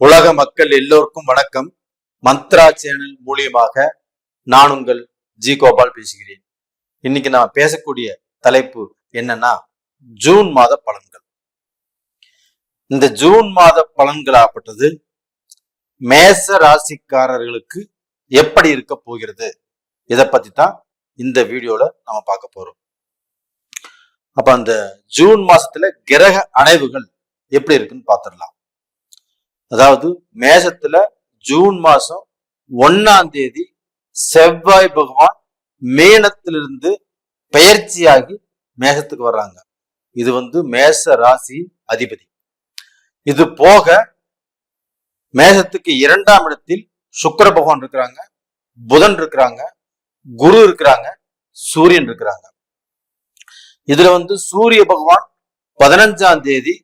உலக மக்கள் எல்லோருக்கும் வணக்கம். மந்த்ரா சேனல் மூலியமாக நான் உங்கள் ஜி கோபால் பேசுகிறேன். இன்னைக்கு நான் பேசக்கூடிய தலைப்பு என்னன்னா ஜூன் மாத பலன்கள். இந்த ஜூன் மாத பலன்களாகப்பட்டது மேச ராசிக்காரர்களுக்கு எப்படி இருக்க போகிறது? இதை பத்தி தான் இந்த வீடியோல நம்ம பார்க்க போறோம். அப்ப அந்த ஜூன் மாசத்துல கிரக அணைவுகள் எப்படி இருக்குன்னு பார்த்துடலாம். அதாவது மேசத்துல ஜூன் மாசம் ஒன்னாம் தேதி செவ்வாய் பகவான் மேனத்திலிருந்து பெயர்ச்சியாகி மேகத்துக்கு வர்றாங்க. இது வந்து மேச ராசியின் அதிபதி. இது போக மேசத்துக்கு இரண்டாம் இடத்தில் சுக்கர பகவான் இருக்கிறாங்க. புதன் இருக்கிறாங்க. குரு இருக்கிறாங்க. சூரியன் இருக்கிறாங்க. இதுல வந்து சூரிய பகவான் பதினஞ்சாம் தேதி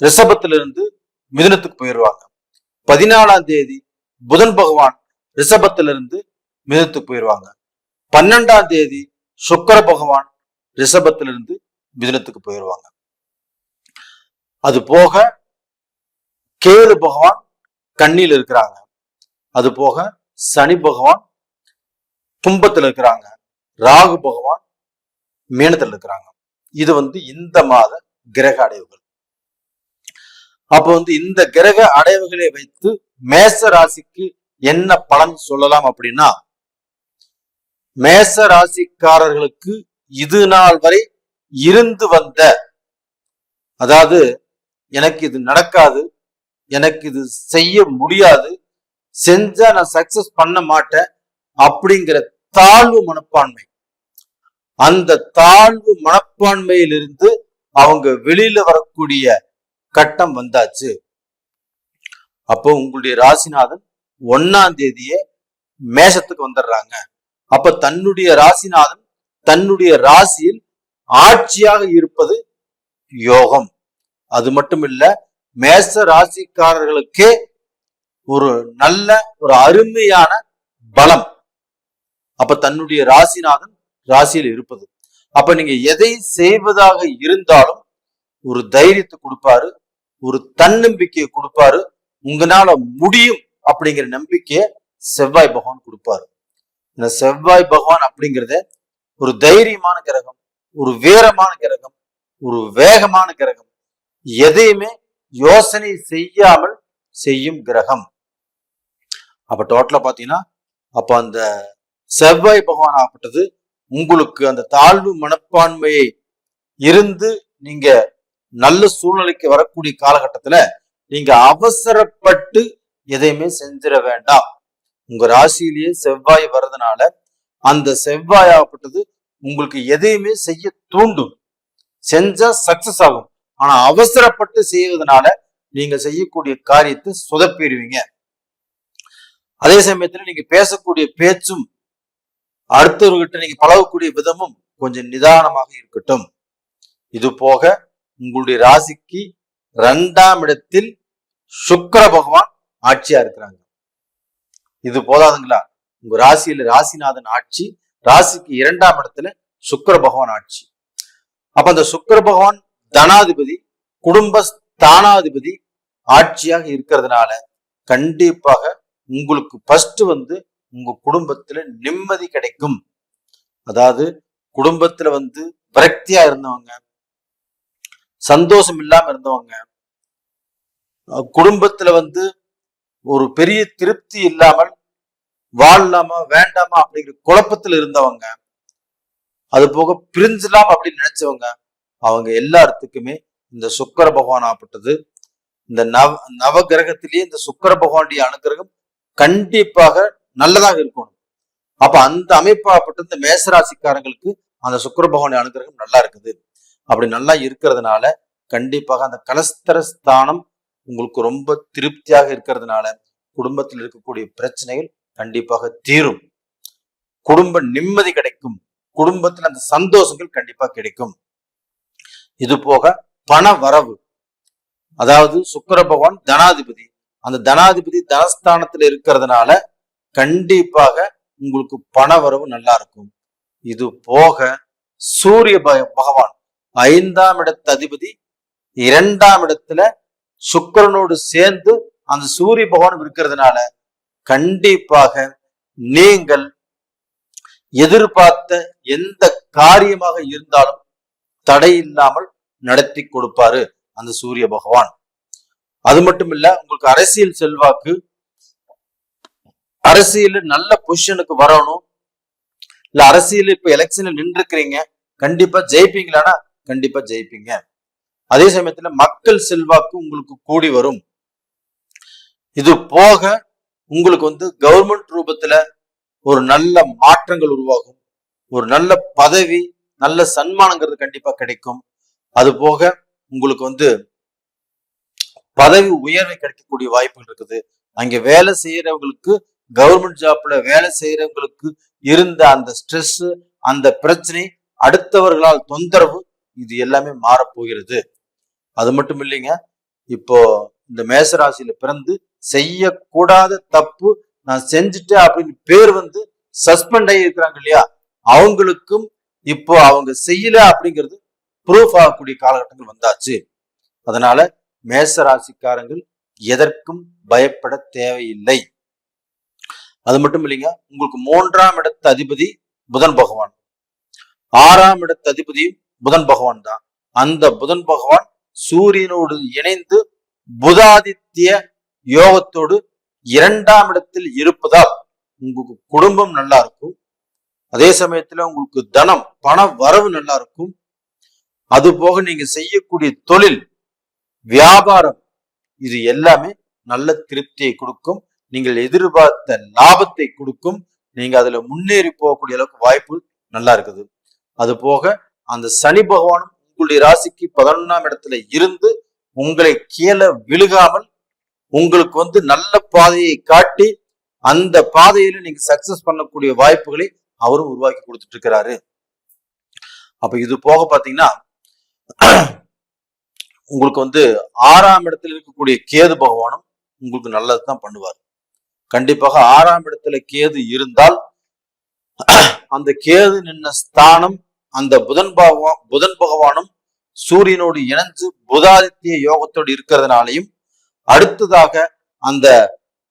ரிஷபத்திலிருந்து மிதுனத்துக்கு போயிடுவாங்க பதினாலாம் தேதி புதன் பகவான் ரிஷபத்திலிருந்து மிதுனத்துக்கு போயிடுவாங்க பன்னெண்டாம் தேதி சுக்கர பகவான் ரிஷபத்திலிருந்து மிதுனத்துக்கு போயிடுவாங்க அது போக கேது பகவான் கண்ணியில் இருக்கிறாங்க. அது போக சனி பகவான் கும்பத்தில் இருக்கிறாங்க. ராகு பகவான் மீனத்தில் இருக்கிறாங்க. இது வந்து இந்த மாத கிரக அடைவுகள். அப்ப வந்து இந்த கிரக அடைவுகளை வைத்து மேச ராசிக்கு என்ன பலன் சொல்லலாம் அப்படின்னா மேச ராசிக்காரர்களுக்கு இது நாள் வரை இருந்து வந்த அதாவது எனக்கு இது நடக்காது எனக்கு இது செய்ய முடியாது செஞ்சா நான் சக்சஸ் பண்ண மாட்டேன் அப்படிங்கிற தாழ்வு மனப்பான்மை. அந்த தாழ்வு மனப்பான்மையிலிருந்து அவங்க வெளியில வரக்கூடிய கட்டம் வந்தாச்சு. அப்போ உங்களுடைய ராசிநாதன் ஒன்னாம் தேதியே மேஷத்துக்கு வந்துடுறாங்க. அப்ப தன்னுடைய ராசிநாதன் தன்னுடைய ராசியில் ஆட்சியாக இருப்பது யோகம். அது மட்டும் இல்ல மேச ராசிக்காரர்களுக்கே ஒரு நல்ல ஒரு அருமையான பலம். அப்ப தன்னுடைய ராசிநாதன் ராசியில் இருப்பது. அப்ப நீங்க எதை செய்வதாக இருந்தாலும் ஒரு தைரியத்தை கொடுப்பாரு ஒரு தன்னம்பிக்கையை கொடுப்பாரு உங்களால முடியும் அப்படிங்கிற நம்பிக்கையை செவ்வாய் பகவான் கொடுப்பாரு. இந்த செவ்வாய் பகவான் அப்படிங்கிறத ஒரு தைரியமான கிரகம் ஒரு வீரமான கிரகம் ஒரு வேகமான கிரகம். எதையுமே யோசனை செய்யாமல் செய்யும் கிரகம். அப்ப டோட்டலா பாத்தீங்கன்னா அப்ப அந்த செவ்வாய் பகவான் ஆகப்பட்டது உங்களுக்கு அந்த தாழ்வு மனப்பான்மையை இருந்து நீங்க நல்ல சூழ்நிலைக்கு வரக்கூடிய காலகட்டத்துல நீங்க அவசரப்பட்டு எதையுமே செஞ்சிட வேண்டாம். உங்க ராசியிலேயே செவ்வாய் வர்றதுனால அந்த செவ்வாய் ஆகப்பட்டது உங்களுக்கு எதையுமே செய்ய தூண்டும். செஞ்சா சக்சஸ் ஆகும். ஆனா அவசரப்பட்டு செய்வதனால நீங்க செய்யக்கூடிய காரியத்தை சொதப்பிடுவீங்க. அதே சமயத்துல நீங்க பேசக்கூடிய பேச்சும் அடுத்தவர்கிட்ட நீங்க பழகக்கூடிய விதமும் கொஞ்சம் நிதானமாக இருக்கட்டும். இது போக உங்களுடைய ராசிக்கு ரெண்டாம் இடத்தில் சுக்கர பகவான் ஆட்சியா இருக்கிறாங்க. இது போதாதுங்களா? உங்க ராசியில ராசிநாதன் ஆட்சி ராசிக்கு இரண்டாம் இடத்துல சுக்கர பகவான் ஆட்சி. அப்ப அந்த சுக்கர பகவான் தனாதிபதி குடும்ப ஸ்தானாதிபதி ஆட்சியாக இருக்கிறதுனால கண்டிப்பாக உங்களுக்கு ஃபர்ஸ்ட் வந்து உங்க குடும்பத்துல நிம்மதி கிடைக்கும். அதாவது குடும்பத்துல வந்து விரக்தியா இருந்தவங்க சந்தோஷம் இல்லாம இருந்தவங்க குடும்பத்துல வந்து ஒரு பெரிய திருப்தி இல்லாமல் வாழலாமா வேண்டாமா அப்படிங்கிற குழப்பத்துல இருந்தவங்க அது போக பிரிஞ்சலாம் அப்படின்னு நினைச்சவங்க அவங்க எல்லாத்துக்குமே இந்த சுக்கர பகவான் ஆப்பட்டது இந்த நவ நவ கிரகத்திலேயே இந்த சுக்கர பகவானுடைய அனுகிரகம் கண்டிப்பாக நல்லதாக இருக்கணும். அப்ப அந்த அமைப்பாகப்பட்ட இந்த மேசராசிக்காரங்களுக்கு அந்த சுக்கர பகவானுடைய அனுகிரகம் நல்லா இருக்குது. அப்படி நல்லா இருக்கிறதுனால கண்டிப்பாக அந்த கலஸ்தர ஸ்தானம் உங்களுக்கு ரொம்ப திருப்தியாக இருக்கிறதுனால குடும்பத்தில் இருக்கக்கூடிய பிரச்சனைகள் கண்டிப்பாக தீரும். குடும்ப நிம்மதி கிடைக்கும். குடும்பத்தில் அந்த சந்தோஷங்கள் கண்டிப்பா கிடைக்கும். இது போக பண வரவு. அதாவது சுக்கர பகவான் தனாதிபதி. அந்த தனாதிபதி தனஸ்தானத்துல இருக்கிறதுனால கண்டிப்பாக உங்களுக்கு பண வரவு நல்லா இருக்கும். இது போக சூரிய பகவான். ஐந்தாம் இடத்து அதிபதி இரண்டாம் இடத்துல சுக்கிரனோடு சேர்ந்து அந்த சூரிய பகவான் இருக்கிறதுனால கண்டிப்பாக நீங்கள் எதிர்பார்த்த எந்த காரியமாக இருந்தாலும் தடை இல்லாமல் நடத்தி கொடுப்பாரு அந்த சூரிய பகவான். அது மட்டும் இல்ல உங்களுக்கு அரசியல் செல்வாக்கு அரசியல் நல்ல பொசிஷனுக்கு வரணும். இல்ல அரசியல் இப்ப எலெக்ஷன்ல நின்று இருக்கிறீங்க கண்டிப்பா ஜெயிப்பீங்களானா கண்டிப்பா ஜெயிப்பீங்க. அதே சமயத்துல மக்கள் செல்வாக்கு உங்களுக்கு கூடி வரும். இது போக உங்களுக்கு வந்து கவர்மெண்ட் ரூபத்துல ஒரு நல்ல மாற்றங்கள் உருவாகும். ஒரு நல்ல பதவி நல்ல சன்மானங்கிறது கண்டிப்பா கிடைக்கும். அது போக உங்களுக்கு வந்து பதவி உயர்வை கிடைக்கக்கூடிய வாய்ப்புகள் இருக்குது. அங்க வேலை செய்யறவங்களுக்கு கவர்மெண்ட் ஜாப்ல வேலை செய்யறவங்களுக்கு இருந்த அந்த ஸ்ட்ரெஸ் அந்த பிரச்சனை அடுத்தவர்களால் தொந்தரவு இது எல்லாமே மாறப்போகிறது அது மட்டும் இல்லைங்க இப்போ இந்த மேசராசியில பிறந்து செய்யக்கூடாத தப்பு நான் செஞ்சுட்டேன் அப்படின்னு பேர் வந்து சஸ்பெண்ட் ஆகி இருக்கிறாங்க இல்லையா? அவங்களுக்கும் இப்போ அவங்க செய்யல அப்படிங்கிறது ப்ரூஃப் ஆகக்கூடிய காலகட்டங்கள் வந்தாச்சு. அதனால மேச ராசிக்காரங்கள் எதற்கும் பயப்பட தேவையில்லை. அது மட்டும் இல்லைங்க உங்களுக்கு மூன்றாம் இடத்த அதிபதி புதன் பகவான். ஆறாம் இடத்த அதிபதியும் புதன் பகவான் தான். அந்த புதன் பகவான் சூரியனோடு இணைந்து புதாதித்ய யோகத்தோடு இரண்டாம் இடத்தில் இருப்பதால் உங்களுக்கு குடும்பம் நல்லா இருக்கும். அதே சமயத்துல உங்களுக்கு தனம் பண வரவு நல்லா இருக்கும். அது போக நீங்க செய்யக்கூடிய தொழில் வியாபாரம் இது எல்லாமே நல்ல திருப்தியை கொடுக்கும். நீங்கள் எதிர்பார்த்த லாபத்தை கொடுக்கும். நீங்க அதுல முன்னேறி போகக்கூடிய அளவுக்கு வாய்ப்பு நல்லா இருக்குது. அது போக அந்த சனி பகவானும் உங்களுடைய ராசிக்கு பதினொன்னாம் இடத்துல இருந்து உங்களை கீழே விழுகாமல் உங்களுக்கு வந்து நல்ல பாதையை காட்டி அந்த பாதையில நீங்க சக்சஸ் பண்ணக்கூடிய வாய்ப்புகளை அவரும் உருவாக்கி கொடுத்துட்டு இருக்கிறாரு அப்ப இது போக பாத்தீங்கன்னா உங்களுக்கு வந்து ஆறாம் இடத்துல இருக்கக்கூடிய கேது பகவானும் உங்களுக்கு நல்லதுதான் பண்ணுவார். கண்டிப்பாக ஆறாம் இடத்துல கேது இருந்தால் அந்த கேது நின்ன ஸ்தானம் அந்த புதன் பகவான் புதன் பகவானும் சூரியனோடு இணைஞ்சு புதாதித்ய யோகத்தோடு இருக்கிறதுனாலையும் அடுத்ததாக அந்த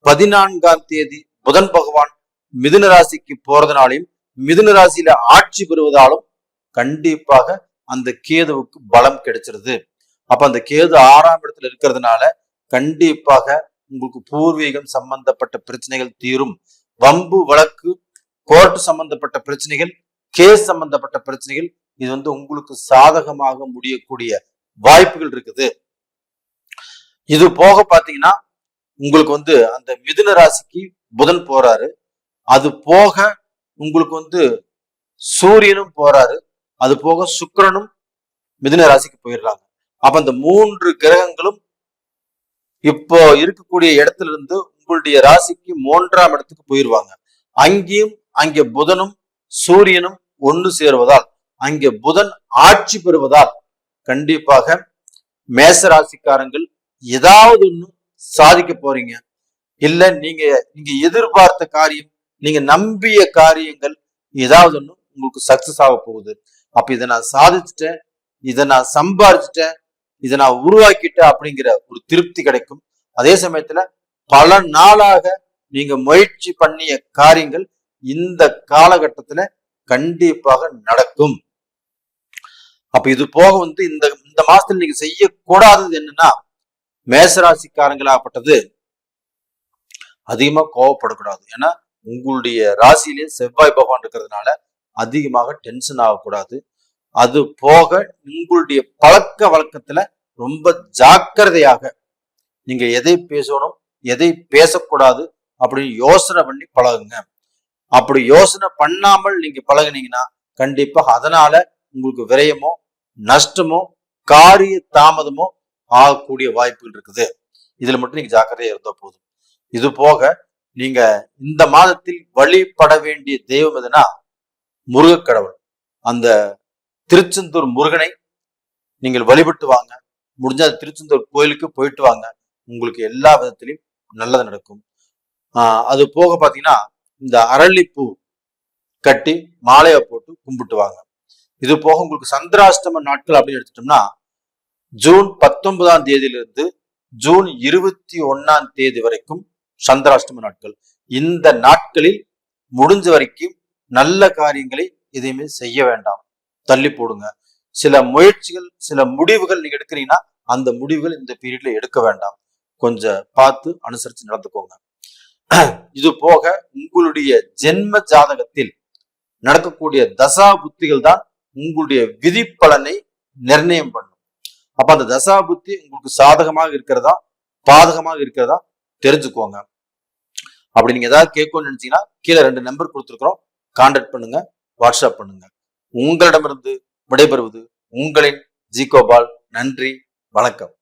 பதினான்காம் தேதி புதன் பகவான் மிதுன ராசிக்கு போறதுனாலையும் மிதுன ராசியில ஆட்சி பெறுவதாலும் கண்டிப்பாக அந்த கேதுவுக்கு பலம் கிடைச்சிருது. அப்ப அந்த கேது ஆறாம் இடத்துல இருக்கிறதுனால கண்டிப்பாக உங்களுக்கு பூர்வீகம் சம்பந்தப்பட்ட பிரச்சனைகள் தீரும். வம்பு வழக்கு கோர்ட் சம்பந்தப்பட்ட பிரச்சனைகள் கேஸ் சம்பந்தப்பட்ட பிரச்சனைகள் இது வந்து உங்களுக்கு சாதகமாக முடியக்கூடிய வாய்ப்புகள் இருக்குது. இது போக பாத்தீங்கன்னா உங்களுக்கு வந்து அந்த மிதுன ராசிக்கு புதன் போறாரு. அது போக உங்களுக்கு வந்து சூரியனும் போறாரு. அது போக சுக்கிரனும் மிதுன ராசிக்கு போயிடுறாங்க. அப்ப அந்த மூன்று கிரகங்களும் இப்போ இருக்கக்கூடிய இடத்துல இருந்து உங்களுடைய ராசிக்கு மூன்றாம் இடத்துக்கு போயிருவாங்க அங்கேயும் அங்கே புதனும் சூரியனும் ஒன்று சேருவதால் அங்கே புதன் ஆட்சி பெறுவதால் கண்டிப்பாக மேச ராசிக்காரங்கள் ஏதாவது ஒண்ணு சாதிக்க போறீங்க. இல்ல நீங்க நீங்க எதிர்பார்த்த காரியம் நீங்க நம்பிய காரியங்கள் ஏதாவது ஒண்ணு உங்களுக்கு சக்சஸ் ஆக போகுது. அப்ப இதை நான் சாதிச்சுட்டேன் இதை நான் சம்பாரிச்சிட்டேன் இதை நான் உருவாக்கிட்டேன் அப்படிங்கிற ஒரு திருப்தி கிடைக்கும். அதே சமயத்துல பல நாளாக நீங்க முயற்சி பண்ணிய காரியங்கள் இந்த காலகட்டத்துல கண்டிப்பாக நடக்கும். அப்ப இது போக வந்து இந்த இந்த மாசத்துல நீங்க செய்யக்கூடாதது என்னன்னா மேசராசிக்காரங்களாகப்பட்டது அதிகமா கோவப்படக்கூடாது. ஏன்னா உங்களுடைய ராசியிலேயே செவ்வாய் பகவான் இருக்கிறதுனால அதிகமாக டென்ஷன் ஆகக்கூடாது. அது போக உங்களுடைய பழக்க வழக்கத்துல ரொம்ப ஜாக்கிரதையாக நீங்க எதை பேசணும் எதை பேசக்கூடாது அப்படின்னு யோசனை பண்ணி பழகுங்க. அப்படி யோசனை பண்ணாமல் நீங்க பழகுனீங்கன்னா கண்டிப்பா அதனால உங்களுக்கு விரயமோ நஷ்டமோ காரிய தாமதமோ ஆகக்கூடிய வாய்ப்புகள் இருக்குது. இதுல மட்டும் நீங்க ஜாக்கிரதையா இருந்தா போதும். இது போக நீங்க இந்த மாதத்தில் வழிபட வேண்டிய தெய்வம் எதுனா முருகக்கடவுள் அந்த திருச்செந்தூர் முருகனை நீங்கள் வழிபட்டு வாங்க. முடிஞ்ச அந்த திருச்செந்தூர் கோயிலுக்கு போயிட்டு வாங்க. உங்களுக்கு எல்லா விதத்திலையும் நல்லது நடக்கும். ஆஹ் அது போக பார்த்தீங்கன்னா இந்த அரளிப்பூ கட்டி மாலையை போட்டு கும்பிட்டுவாங்க. இது போக உங்களுக்கு சந்திராஷ்டம நாட்கள் அப்படின்னு எடுத்துட்டோம்னா ஜூன் பத்தொன்பதாம் தேதியிலிருந்து ஜூன் இருபத்தி ஒன்னாம் தேதி வரைக்கும் சந்திராஷ்டம நாட்கள். இந்த நாட்களில் முடிஞ்ச வரைக்கும் நல்ல காரியங்களை எதையுமே செய்ய வேண்டாம். தள்ளி போடுங்க. சில முயற்சிகள் சில முடிவுகள் நீங்க எடுக்கிறீங்கன்னா அந்த முடிவுகள் இந்த பீரியட்ல எடுக்க வேண்டாம். கொஞ்சம் பார்த்து அனுசரிச்சு நடந்துக்கோங்க. இது போக உங்களுடைய ஜென்ம ஜாதகத்தில் நடக்கக்கூடிய தசா புத்திகள் தான் உங்களுடைய விதி பலனை நிர்ணயம் பண்ணும். அப்ப அந்த தசா புத்தி உங்களுக்கு சாதகமாக இருக்கிறதா? பாதகமாக இருக்கிறதா? தெரிஞ்சுக்கோங்க. அப்படி நீங்க ஏதாவது கேட்கணும்னு நினைச்சீங்கன்னா கீழே ரெண்டு நம்பர் கொடுத்துருக்குறோம். கான்டாக்ட் பண்ணுங்க. வாட்ஸ்அப் பண்ணுங்க. உங்களிடமிருந்து விடைபெறுவது உங்களின் ஜி கோபால். நன்றி. வணக்கம்.